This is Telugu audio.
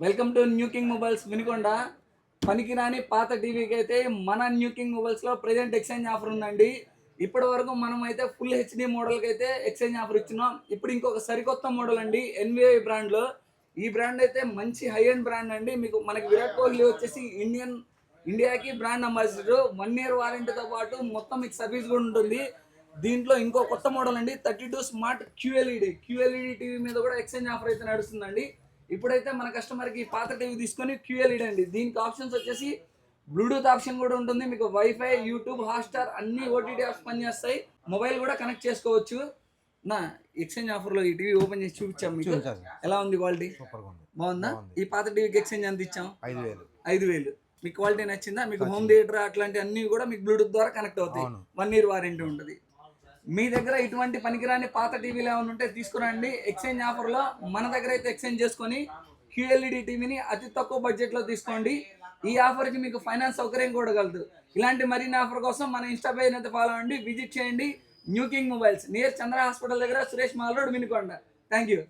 Welcome to new king mobiles Vinukonda. పనికిరాని పాత టీవీకి అయితే మన న్యూ కింగ్ మొబైల్స్లో ప్రజెంట్ ఎక్స్చేంజ్ ఆఫర్ ఉందండి. ఇప్పటి వరకు మనం అయితే ఫుల్ హెచ్డి మోడల్కి అయితే ఎక్స్చేంజ్ ఆఫర్ ఇచ్చినాం. ఇప్పుడు ఇంకొక సరికొత్త మోడల్ అండి ఎన్విఐ బ్రాండ్లో ఈ బ్రాండ్ అయితే మంచి హై అండ్ బ్రాండ్ అండి. మీకు మనకి విరాట్ కోహ్లీ వచ్చేసి ఇండియన్ ఇండియాకి బ్రాండ్ అంబాసిడర్ వన్ ఇయర్ వారంటీతో పాటు మొత్తం మీకు సర్వీస్ కూడా ఉంటుంది. దీంట్లో ఇంకో కొత్త మోడల్ అండి thirty two smart QLED QLED TV మీద కూడా ఎక్స్చేంజ్ ఆఫర్ అయితే నడుస్తుందండి. ఇప్పుడైతే మన కస్టమర్కి పాత టీవీ తీసుకొని క్యూఎల్ఈడి అండి దీనికి ఆప్షన్స్ వచ్చేసి బ్లూటూత్ ఆప్షన్ కూడా ఉంటుంది. మీకు వైఫై యూట్యూబ్ హాట్స్టార్ అన్ని ఓటీటీ యాప్స్ పనిచేస్తాయి. మొబైల్ కూడా కనెక్ట్ చేసుకోవచ్చు. నా ఎక్స్చేంజ్ ఆఫర్లో ఈ టీవీ ఓపెన్ చేసి చూపించాం మీకు. ఎలా ఉంది క్వాలిటీ బాగుందా. ఈ పాత టీవీకి ఎక్స్చేంజ్ ఎంత ఇచ్చాం? ఐదు వేలు. ఐదు వేలు. మీకు క్వాలిటీ నచ్చిందా? మీకు హోమ్ థియేటర్ అట్లాంటి అన్ని కూడా మీకు బ్లూటూత్ ద్వారా కనెక్ట్ అవుతాయి. వన్ ఇయర్ వారంటీ ఉంటుంది. మీ దగ్గర ఇటువంటి పనికిరాని పాత టీవీలు ఏమైనా ఉంటే తీసుకురండి. ఎక్స్చేంజ్ ఆఫర్లో మన దగ్గర అయితే ఎక్స్చేంజ్ చేసుకొని క్యూఎల్ఈడి టీవీని అతి తక్కువ బడ్జెట్లో తీసుకోండి. ఈ ఆఫర్కి మీకు ఫైనాన్స్ సౌకర్యం కూడా కలదు. ఇలాంటి మరిన్ని ఆఫర్ కోసం మన ఇన్స్టా పేజ్ అయితే ఫాలో అవ్వండి. విజిట్ చేయండి. New king mobiles near Chandra hospital దగ్గర Suresh mall road thank you